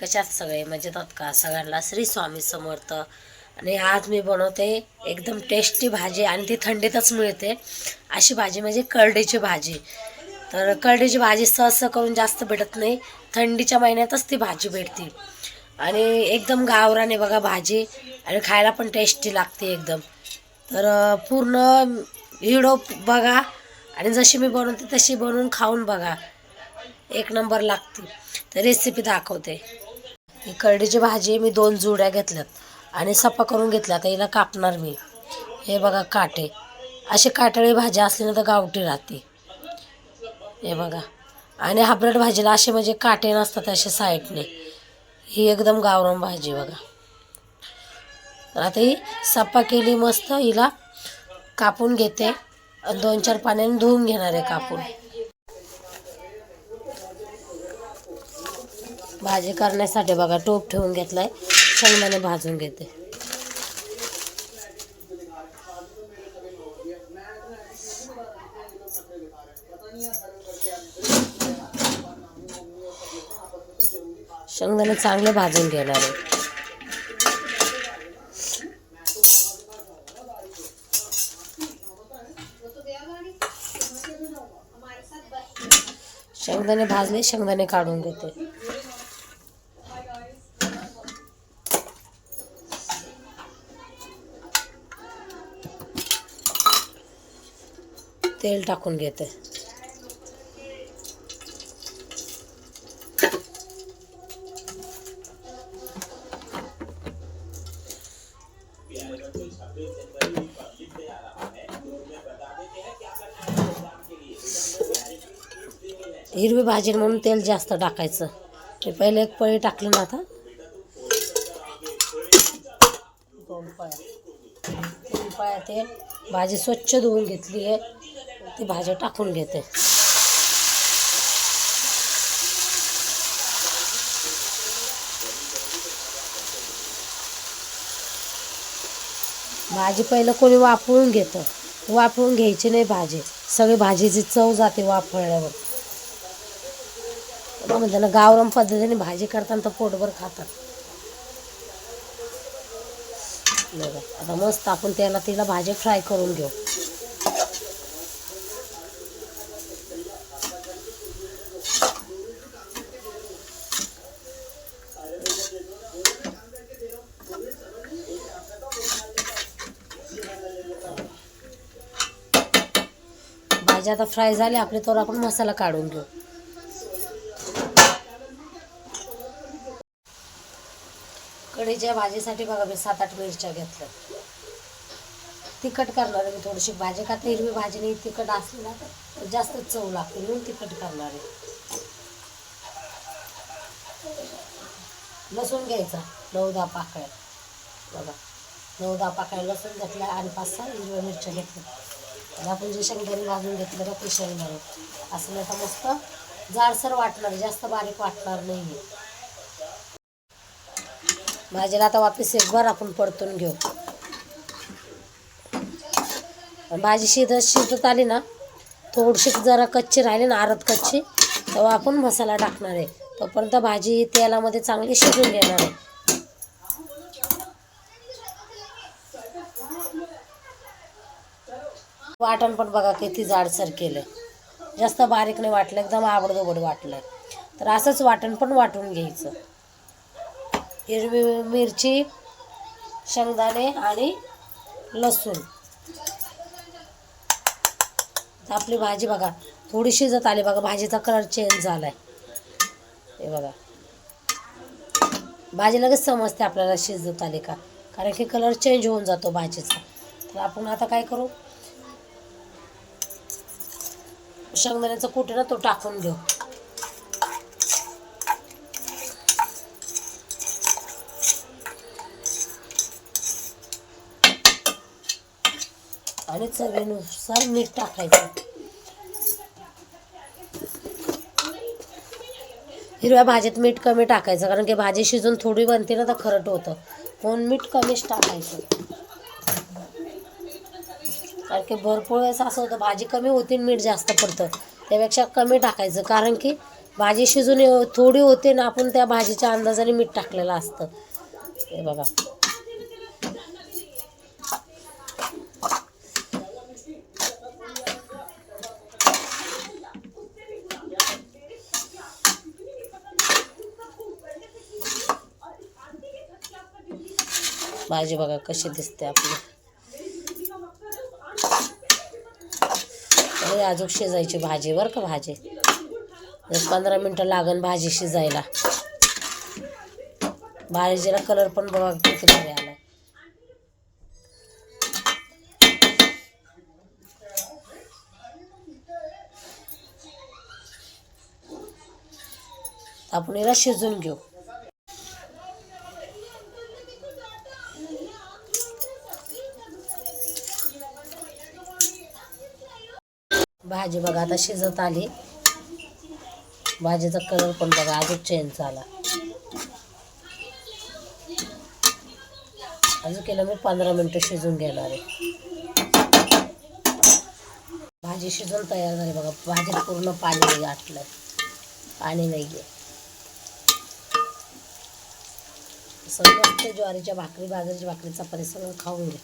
कशात सगळे? म्हणजे मजेत आहात का सगळ्यांना श्री स्वामी समर्थ. आणि आज मी बनवते एकदम टेस्टी भाजी आणि ती थंडीतच मिळते. अशी भाजी म्हणजे करडीची भाजी. तर करडीची भाजी सहस करून जास्त भेटत नाही. थंडीच्या महिन्यातच ती भाजी भेटते. आणि एकदम गावराने बघा भाजी. आणि खायला पण टेस्टी लागते एकदम. तर पूर्ण हिडो बघा. आणि जशी मी बनवते तशी बनवून खाऊन बघा. एक नंबर लागते. तर रेसिपी दाखवते. ही करडीची भाजी मी दोन जुड्या घेतल्यात आणि सफा करून घेतल्या. आता हिला कापणार मी. हे बघा काटे. अशी काटाळी भाजी असली ना तर गावठी राहते. हे बघा. आणि हाब्रेड भाजीला असे म्हणजे काटे नसतात असे साईडने. ही एकदम गावरम भाजी बघा. तर आता ही सफा केली मस्त. हिला कापून घेते. आणि दोन चार पाण्याने धुवून घेणार आहे कापून. भाजी करण्यासाठी बघा टोप ठेवून घेतलाय. शेंगदाणे भाजून घेते. शेंगदाणे चांगले भाजून घेणार आहे. शेंगदाणे भाजले शेंगदाणे काढून घेते. तेल टाकून घेते. हिरवी भाजी म्हणून तेल जास्त टाकायचं. मी पहिले एक पळी टाकली ना आता. दोन पळ्या. दोन पळ्या तेल. भाजी स्वच्छ धुवून घेतली आहे ती भाज्या टाकून घेते. भाजी पहिलं कोणी वाफळून घेतं. वाफळून घ्यायची नाही भाजी. सगळी भाजीची चव जाते वाफळल्यावर मग ना गावरान पद्धतीने भाजी करताना तर पोटभर खातात. बघा, आता मस्त आपण त्याला तिला भाजी फ्राय करून घेऊ. भाजी आता फ्राय झाली आपले तर आपण मसाला काढून घेऊ. कढीच्या भाजीसाठी बघा मी सात आठ मिरच्या घेतल्या. तिखट करणार आहे मी थोडीशी भाजी का तर हिरवी भाजी नाही तिखट असली ना तर जास्त चव लागते म्हणून तिखट करणार आहे. लसूण घ्यायचा नऊ दहा पाकळ्या. बघा नऊ दहा पाकळ्या लसूण घेतल्या आणि पाच सहा हिरव्या मिरच्या घेतल्या. आणि आपण जे शेंगदाणे भाजून घेतलं ना ते शेंगदाणे. असं आता मस्त? जाडसर वाटणार जास्त बारीक वाटणार नाही भाजीला आता वापस एक बार आपण परतून घेऊ. भाजी शिजत शिजत आली ना थोडीशी जरा कच्ची राहिली ना आरत कच्ची तेव्हा आपण मसाला टाकणार आहे. तोपर्यंत भाजी तेलामध्ये चांगली शिजून घेणार आहे. वाटण पण बघा किती जाडसर केलं जास्त बारीक नाही वाटलं एकदम आबडदोबड वाटलं तर असंच वाटण पण वाटून घ्यायचं. हिरवी मिरची शेंगदाणे आणि लसूण. तर आपली भाजी बघा थोडी शिजत आली बघा भाजीचा कलर चेंज झाला आहे हे बघा. भाजी लगेच समजते आपल्याला शिजत आली का कारण की कलर चेंज होऊन जातो भाजीचा. तर आपण आता काय करू? शेंगदाण्याचा कुठे ना तो टाकून घेऊ. आणि चवीनुसार मीठ टाकायचं. हिरव्या भाजीत मीठ कमी टाकायचं कारण की भाजी शिजून थोडी बनते ना तर खरट होतं. म्हणून मीठ कमीच टाकायचं. कारण की भरपूर वेळेस असं होतं भाजी कमी होती मीठ जास्त पडतं. त्यापेक्षा कमी टाकायचं कारण की भाजी शिजून थोडी होते ना आपण त्या भाजीच्या अंदाजाने मीठ टाकलेलं असतं. हे बघा. भाजी बघा कशी दिसते आपली. तरी अजून शिजायची भाजी बरं का भाजी? पंधरा मिनटं लागन भाजी शिजायला. भाजीला कलर पण बघा किती भारी आला आपण याला शिजून घेऊ. भाजी बघा आता शिजत आली. भाजीचा कलर पण बघा अजून चेंज झाला. अजून केलं मी पंधरा मिनटं शिजून घेणार आहे. भाजी शिजून तयार झाली बघा भाजीत पूर्ण पाणी नाही आटलं पाणी नाही आहे सगळं ज्वारीच्या भाकरी बाजरीच्या भाकरीचा परिसर खाऊन घ्या.